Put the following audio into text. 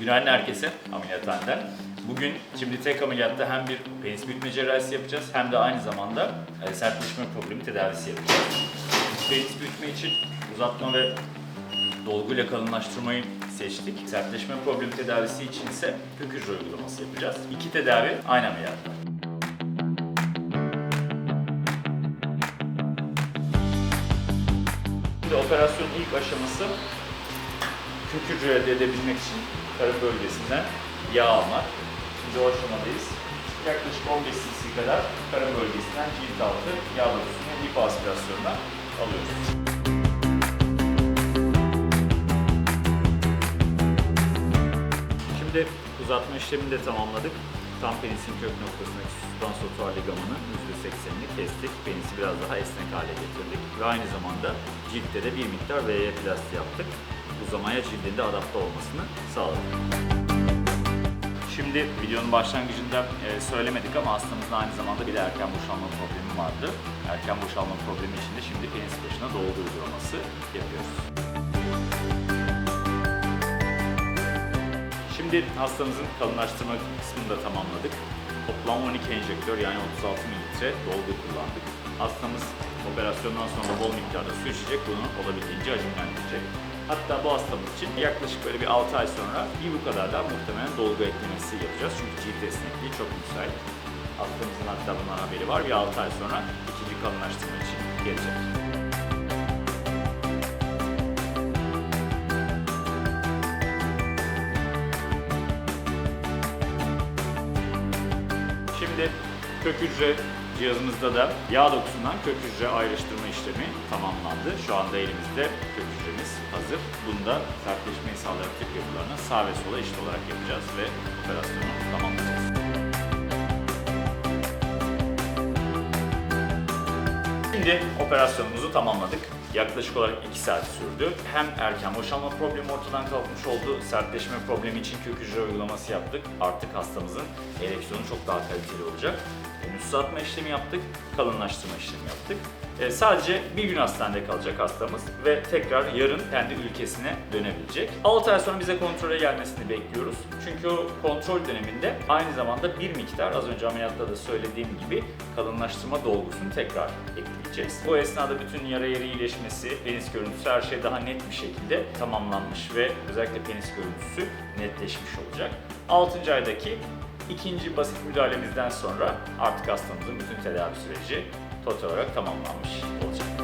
Günaydın herkese ameliyathaneden. Bugün şimdi tek ameliyatta hem bir penis büyütme cerrahisi yapacağız hem de aynı zamanda e, sertleşme problemi tedavisi yapacağız. Penis büyütme için uzatma ve dolguyla kalınlaştırmayı seçtik. Sertleşme problemi tedavisi için ise kök hücre uygulaması yapacağız. İki tedavi aynı ameliyatta. Şimdi operasyonun ilk aşaması kök hücre elde edebilmek için karın bölgesinden yağ almak. Şimdi o aşamadayız. Yaklaşık 15 cc kadar karın bölgesinden cilt altı yağ dokusunu lipoaspirasyonla alıyoruz. Şimdi uzatma işlemini de tamamladık. Tam penisin kök noktasındaki supransatuar ligamanı %80'ini kestik. Penisi biraz daha esnek hale getirdik. Ve aynı zamanda ciltte de bir miktar VY plasti yaptık. Uzamaya cildin de adapte olmasını sağladık. Şimdi videonun başlangıcında e, söylemedik ama hastamızın aynı zamanda bir de erken boşalma problemi vardı. Erken boşalma problemi için de şimdi penis başına dolgu uygulaması yapıyoruz. Şimdi hastamızın kalınlaştırma kısmını da tamamladık. Toplam 12 enjektör yani 36 mililitre dolgu kullandık. Hastamız operasyondan sonra bol miktarda su içecek, bunu olabildiğince hacimlendirecek. Hatta bu hastamız için yaklaşık böyle bir 6 ay sonra bir bu kadar daha muhtemelen dolgu eklemesi yapacağız. Çünkü cilt esnekliği çok müsait. Hastamızın hatta bundan haberi var. Bir 6 ay sonra ikinci kalınlaştırma için gelecek. Şimdi kök hücre cihazımızda da yağ dokusundan kök hücre ayrıştırma işlemi tamamlandı. Şu anda elimizde kök hücremiz hazır. Bunda sertleşmeyi sağlayan tip yapılarını sağ ve sola eşit olarak yapacağız ve operasyonu tamamlayacağız. Şimdi operasyonumuzu tamamladık. Yaklaşık olarak 2 saat sürdü. Hem erken boşalma problemi ortadan kalkmış oldu, sertleşme problemi için kök hücre uygulaması yaptık. Artık hastamızın ereksiyonu çok daha kaliteli olacak. Uzatma işlemi yaptık, kalınlaştırma işlemi yaptık. Ee, sadece bir gün hastanede kalacak hastamız ve tekrar yarın kendi ülkesine dönebilecek. 6 ay sonra bize kontrole gelmesini bekliyoruz. Çünkü o kontrol döneminde aynı zamanda bir miktar az önce ameliyatta da söylediğim gibi kalınlaştırma dolgusunu tekrar ekleyeceğiz. Bu esnada bütün yara yeri iyileşmesi, penis görüntüsü her şey daha net bir şekilde tamamlanmış ve özellikle penis görüntüsü netleşmiş olacak. 6. aydaki ikinci basit müdahalemizden sonra artık hastamızın bütün tedavi süreci total olarak tamamlanmış olacak.